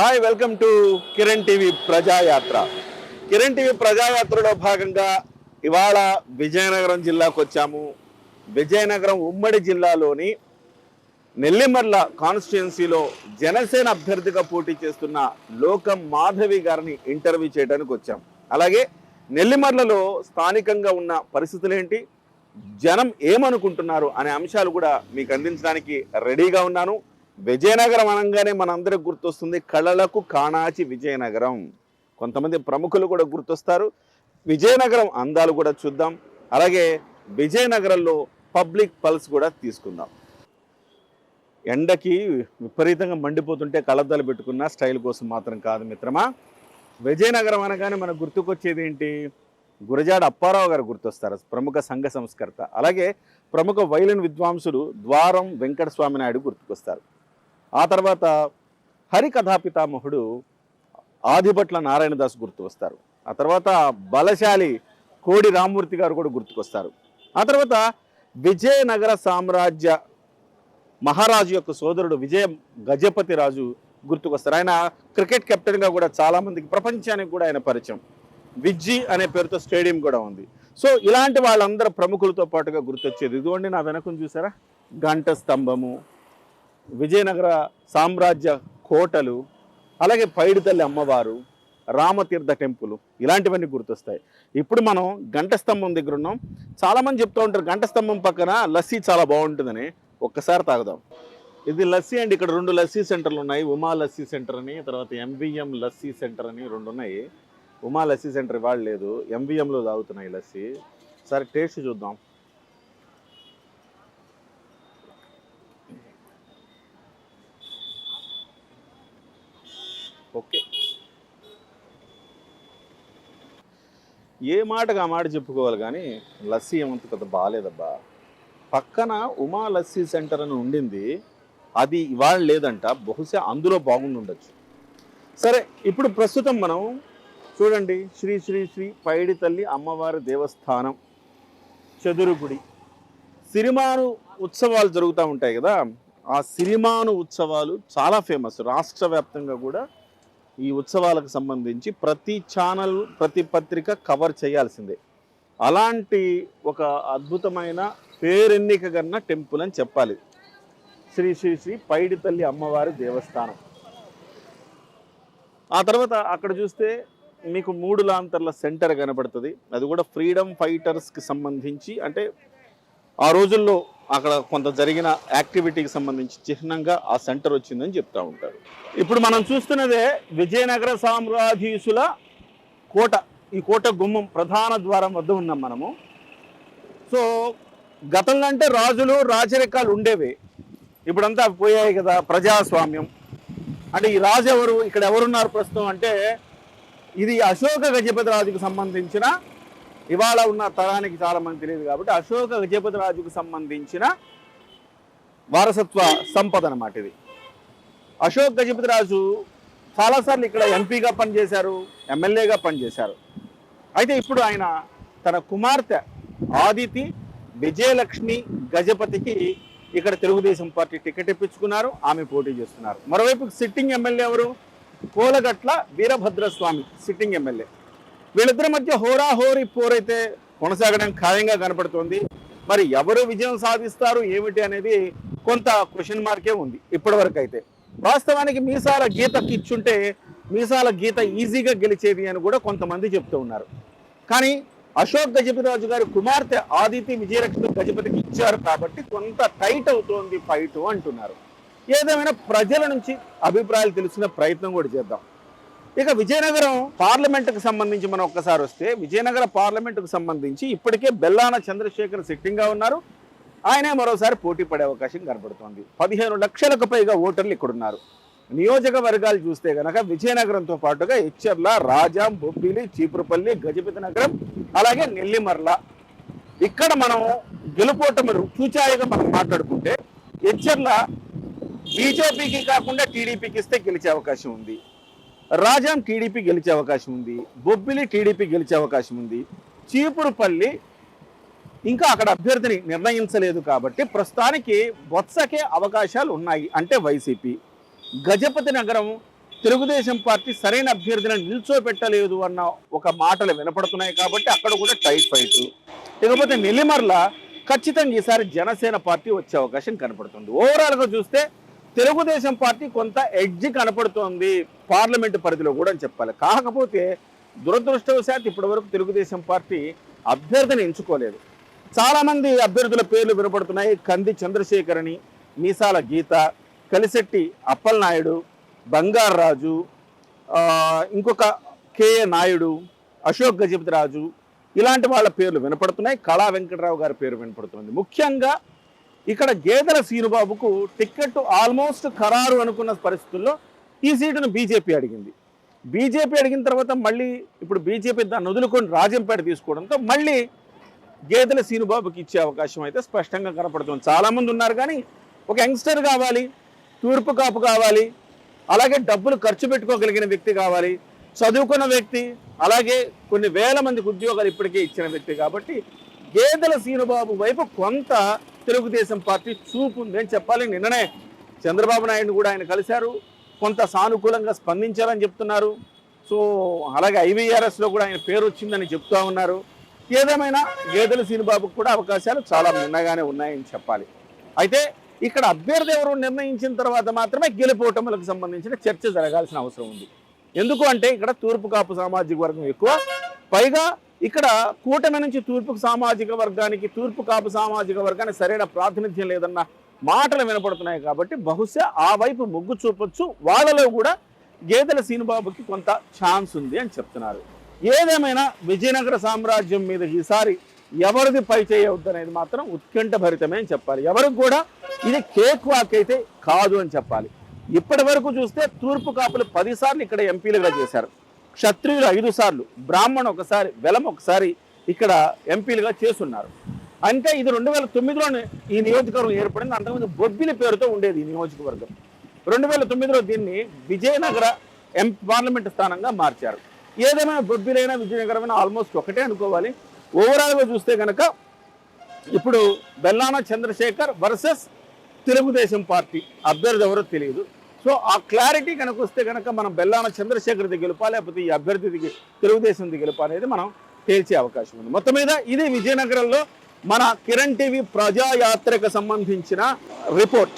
Hi welcome to Kiran TV Prajayatra Kiran TV ప్రజాయాత్రలో భాగంగా ఇవాళ విజయనగరం జిల్లాకు వచ్చాము. విజయనగరం ఉమ్మడి జిల్లాలోని నెల్లిమర్ల కాన్స్టిట్యున్సీలో జనసేన అభ్యర్థిగా పోటీ చేస్తున్న లోకం మాధవి గారిని ఇంటర్వ్యూ చేయడానికి వచ్చాం. అలాగే నెల్లిమర్లలో స్థానికంగా ఉన్న పరిస్థితులు ఏంటి జనం ఏమనుకుంటున్నారు అనే అంశాలు కూడా మీకు అందించడానికి రెడీగా ఉన్నాను. విజయనగరం అనగానే మనందరికి గుర్తొస్తుంది కళలకు కాణాచి విజయనగరం. కొంతమంది ప్రముఖులు కూడా గుర్తొస్తారు. విజయనగరం అందాలు కూడా చూద్దాం. అలాగే విజయనగరంలో పబ్లిక్ పల్స్ కూడా తీసుకుందాం. ఎండకి విపరీతంగా మండిపోతుంటే కళ్ళద్దాలు పెట్టుకున్న స్టైల్ కోసం మాత్రం కాదు మిత్రమా. విజయనగరం అనగానే మనకు గుర్తుకొచ్చేది ఏంటి? గురజాడ అప్పారావు గారు గుర్తొస్తారు ప్రముఖ సంఘ సంస్కర్త. అలాగే ప్రముఖ వైలిన్ విద్వాంసుడు ద్వారం వెంకటస్వామి నాయుడు గుర్తుకొస్తారు. ఆ తర్వాత హరికథా పితామహుడు ఆదిభట్ల నారాయణదాస్ గుర్తు వస్తారు. ఆ తర్వాత బలశాలి కోడి రామూర్తి గారు కూడా గుర్తుకొస్తారు ఆ తర్వాత విజయనగర సామ్రాజ్య మహారాజు యొక్క సోదరుడు విజయ గజపతి రాజు గుర్తుకొస్తారు ఆయన క్రికెట్ కెప్టెన్గా కూడా చాలామందికి ప్రపంచానికి కూడా ఆయన పరిచయం. విజ్జి అనే పేరుతో స్టేడియం కూడా ఉంది. సో ఇలాంటి వాళ్ళందరూ ప్రముఖులతో పాటుగా గుర్తొచ్చేది. ఇదిగోండి నా వెనకను చూసారా? గంట స్తంభము విజయనగర సామ్రాజ్య కోటలు అలాగే పైడితల్లి అమ్మవారు రామతీర్థ టెంపుల్ ఇలాంటివన్నీ గుర్తొస్తాయి. ఇప్పుడు మనం గంట స్తంభం దగ్గర ఉన్నాం. చాలామంది చెప్తూ ఉంటారు గంట స్తంభం పక్కన లస్సీ చాలా బాగుంటుందని. ఒక్కసారి తాగుదాం. ఇది లస్సీ అండి. ఇక్కడ రెండు లస్సీ సెంటర్లు ఉన్నాయి. ఉమా లస్సీ సెంటర్ అని తర్వాత ఎంవిఎం లస్సీ సెంటర్ అని రెండు ఉన్నాయి. ఉమా లస్సీ సెంటర్ ఇవాళ లేదు. ఎంవిఎంలో తాగుతున్నాయి లస్సీ. సరే టేస్ట్ చూద్దాం. ఏ మాటగా ఆ మాట చెప్పుకోవాలి కానీ లస్సీ ఏమంత పెద్ద బాగాలేదబ్బా. పక్కన ఉమా లస్సీ సెంటర్ అని ఉండింది. అది ఇవాళ లేదంట బహుశా అందులో బాగుండుండొచ్చు. సరే ఇప్పుడు ప్రస్తుతం మనం చూడండి శ్రీ శ్రీ శ్రీ పైడి తల్లి అమ్మవారి దేవస్థానం చదురుగుడి. సిరిమాను ఉత్సవాలు జరుగుతూ ఉంటాయి కదా ఆ సిరిమాను ఉత్సవాలు చాలా ఫేమస్ రాష్ట్ర వ్యాప్తంగా కూడా ఈ ఉత్సవాలకు సంబంధించి ప్రతి ఛానల్ ప్రతి పత్రిక కవర్ చేయాల్సిందే. అలాంటి ఒక అద్భుతమైన పేరెన్నిక కన్నా టెంపుల్ అని చెప్పాలి. శ్రీ శ్రీ శ్రీ పైడి తల్లి అమ్మవారి దేవస్థానం. ఆ తర్వాత అక్కడ చూస్తే మీకు మూడు లాంతర్ల సెంటర్ కనబడుతుంది అది కూడా ఫ్రీడమ్ ఫైటర్స్కి సంబంధించి అంటే ఆ రోజుల్లో అక్కడ కొంత జరిగిన యాక్టివిటీకి సంబంధించి చిహ్నంగా ఆ సెంటర్ వచ్చిందని చెప్తూ ఉంటారు. ఇప్పుడు మనం చూస్తున్నదే విజయనగర సామ్రాధీసుల కోట ఈ కోట గుమ్మం ప్రధాన ద్వారం వద్ద ఉన్నాం మనము. సో గతంలో అంటే రాజులు రాజరికాలు ఉండేవి. ఇప్పుడంతా పోయాయి కదా ప్రజాస్వామ్యం. అంటే ఈ రాజు ఎవరు ఇక్కడ ఎవరున్నారు ప్రస్తుతం అంటే ఇది అశోక గజపతి రాజుకు సంబంధించిన ఇవాళ ఉన్న తరానికి చాలా మంది తెలియదు కాబట్టి అశోక గజపతి రాజుకు సంబంధించిన వారసత్వ సంపద అన్నమాట ఇది. అశోక్ గజపతి రాజు చాలాసార్లు ఇక్కడ ఎంపీగా పనిచేశారు ఎమ్మెల్యేగా పనిచేశారు. అయితే ఇప్పుడు ఆయన తన కుమార్తె ఆదితి విజయలక్ష్మి గజపతికి ఇక్కడ తెలుగుదేశం పార్టీ టికెట్ ఇప్పించుకున్నారు ఆమె పోటీ చేస్తున్నారు. మరోవైపు సిట్టింగ్ ఎమ్మెల్యే ఎవరు? Kolagatla Veerabhadraswamy sitting MLA. వీళ్ళిద్దరి మధ్య హోరాహోరీ పోరైతే కొనసాగడం ఖాయంగా కనపడుతోంది. మరి ఎవరు విజయం సాధిస్తారు ఏమిటి అనేది కొంత క్వశ్చన్ మార్కే ఉంది ఇప్పటివరకు అయితే వాస్తవానికి మీసాల గీత కిచ్చుంటే మీసాల గీత ఈజీగా గెలిచేది అని కూడా కొంతమంది చెప్తూ ఉన్నారు. కానీ అశోక్ గజపతిరాజు గారి కుమార్తె ఆదితి విజయలక్ష్మి గజపతికి ఇచ్చారు కాబట్టి కొంత టైట్ అవుతోంది ఫైట్ అంటున్నారు. ఏదేమైనా ప్రజల నుంచి అభిప్రాయాలు తెలిసిన ప్రయత్నం కూడా చేద్దాం. ఇక విజయనగరం పార్లమెంటుకు సంబంధించి మనం ఒక్కసారి వస్తే విజయనగర పార్లమెంటుకు సంబంధించి ఇప్పటికే బెల్లాన చంద్రశేఖర్ సిట్టింగ్గా ఉన్నారు. ఆయనే మరోసారి పోటీ పడే అవకాశం కనబడుతోంది. పదిహేను లక్షలకు పైగా ఓటర్లు ఇక్కడ ఉన్నారు నియోజకవర్గాలు చూస్తే గనక విజయనగరంతో పాటుగా ఇచ్చర్ల రాజాం బొబ్బిలి చీపురుపల్లి గజపతి నగరం అలాగే నెల్లిమర్ల. ఇక్కడ మనం గెలుపోటమి చూచాయిగా మనం మాట్లాడుకుంటే ఎచ్చర్ల బీజేపీకి కాకుండా టీడీపీకి ఇస్తే గెలిచే అవకాశం ఉంది. రాజాం టీడీపీ గెలిచే అవకాశం ఉంది బొబ్బిలి టీడీపీ గెలిచే అవకాశం ఉంది చీపురుపల్లి ఇంకా అక్కడ అభ్యర్థిని నిర్ణయించలేదు కాబట్టి ప్రస్తుతానికి బొత్సకే అవకాశాలు ఉన్నాయి అంటే వైసీపీ. గజపతి నగరం తెలుగుదేశం పార్టీ సరైన అభ్యర్థిని నిల్చోబెట్టలేదు అన్న ఒక మాటలు వినపడుతున్నాయి కాబట్టి అక్కడ కూడా టైట్ ఫైట్. ఇకపోతే నెల్లిమర్ల ఖచ్చితంగా ఈసారి జనసేన పార్టీ వచ్చే అవకాశం కనపడుతుంది. ఓవరాల్గా చూస్తే తెలుగుదేశం పార్టీ కొంత ఎడ్జ్ కనపడుతోంది పార్లమెంటు పరిధిలో కూడా అని చెప్పాలి. కాకపోతే దురదృష్టవశాత్తు ఇప్పటి వరకు తెలుగుదేశం పార్టీ అభ్యర్థిని ఎంచుకోలేదు. చాలామంది అభ్యర్థుల పేర్లు వినపడుతున్నాయి. కంది చంద్రశేఖర్ అని మీసాల గీత కలిశెట్టి అప్పలనాయుడు బంగారరాజు ఇంకొక కేఏ నాయుడు అశోక్ గజపతిరాజు ఇలాంటి వాళ్ళ పేర్లు వినపడుతున్నాయి. కళా వెంకటరావు గారి పేరు వినపడుతుంది. ముఖ్యంగా ఇక్కడ గేదెల సీనుబాబుకు టికెట్ ఆల్మోస్ట్ ఖరారు అనుకున్న పరిస్థితుల్లో ఈ సీటును బీజేపీ అడిగింది. బీజేపీ అడిగిన తర్వాత మళ్ళీ ఇప్పుడు బీజేపీ దాన్ని వదులుకొని రాజంపేట తీసుకోవడంతో మళ్ళీ గేదెల సీనుబాబుకి ఇచ్చే అవకాశం అయితే స్పష్టంగా కనపడుతుంది. చాలామంది ఉన్నారు కానీ ఒక యంగ్స్టర్ కావాలి తూర్పు కాపు కావాలి అలాగే డబ్బులు ఖర్చు పెట్టుకోగలిగిన వ్యక్తి కావాలి చదువుకున్న వ్యక్తి అలాగే కొన్ని వేల మందికి ఉద్యోగాలు ఇప్పటికే ఇచ్చిన వ్యక్తి కాబట్టి గేదెల సీనుబాబు వైపు కొంత తెలుగుదేశం పార్టీ చూపు ఉంది అని చెప్పాలి. నిన్ననే చంద్రబాబు నాయుడు కూడా ఆయన కలిశారు. కొంత సానుకూలంగా స్పందించాలని చెప్తున్నారు. సో అలాగే ఐవీఆర్ఎస్లో కూడా ఆయన పేరు వచ్చిందని చెప్తా ఉన్నారు. ఏదేమైనా గేదెల సీనుబాబుకు కూడా అవకాశాలు చాలా మిన్నగానే ఉన్నాయని చెప్పాలి. అయితే ఇక్కడ అభ్యర్థి ఎవరు నిర్ణయించిన తర్వాత మాత్రమే గెలుపోటములకు సంబంధించిన చర్చ జరగాల్సిన అవసరం ఉంది. ఎందుకు అంటే ఇక్కడ తూర్పు కాపు సామాజిక వర్గం ఎక్కువ. పైగా ఇక్కడ కూటమి నుంచి తూర్పు సామాజిక వర్గానికి తూర్పు కాపు సామాజిక వర్గానికి సరైన ప్రాతినిధ్యం లేదన్న మాటలు వినపడుతున్నాయి కాబట్టి బహుశా ఆ వైపు మొగ్గు చూపొచ్చు. వాళ్ళలో కూడా గేదెల సీనుబాబుకి కొంత ఛాన్స్ ఉంది అని చెప్తున్నారు. ఏదేమైనా విజయనగర సామ్రాజ్యం మీద ఈసారి ఎవరిది పై చేయవద్దు అనేది మాత్రం ఉత్కంఠ భరితమే అని చెప్పాలి. ఎవరికి కూడా ఇది కేక్ వాక్ అయితే కాదు అని చెప్పాలి. ఇప్పటి వరకు చూస్తే తూర్పు కాపులు పదిసార్లు ఇక్కడ ఎంపీలుగా చేశారు. క్షత్రియులు ఐదు సార్లు బ్రాహ్మణ్ ఒకసారి వెలం ఒకసారి ఇక్కడ ఎంపీలుగా చేస్తున్నారు. అంటే ఇది రెండు వేల తొమ్మిదిలోనే ఈ నియోజకవర్గం ఏర్పడింది. అంతకుముందు బొబ్బిల పేరుతో ఉండేది ఈ నియోజకవర్గం. రెండు వేల తొమ్మిదిలో దీన్ని విజయనగర ఎం పార్లమెంట్ స్థానంగా మార్చారు. ఏదైనా బొబ్బిలైనా విజయనగరమైనా ఆల్మోస్ట్ ఒకటే అనుకోవాలి. ఓవరాల్గా చూస్తే కనుక ఇప్పుడు బెల్లాన చంద్రశేఖర్ వర్సెస్ తెలుగుదేశం పార్టీ. అభ్యర్థి ఎవరో తెలియదు. సో ఆ క్లారిటీ కనుక వస్తే కనుక మనం బెల్లాన చంద్రశేఖర్ది గెలుపా లేకపోతే ఈ అభ్యర్థిది తెలుగుదేశంది గెలుపా అనేది మనం తేల్చే అవకాశం ఉంది. మొత్తం మీద ఇది విజయనగరంలో మన కిరణ్ టీవీ ప్రజాయాత్రకు సంబంధించిన రిపోర్ట్.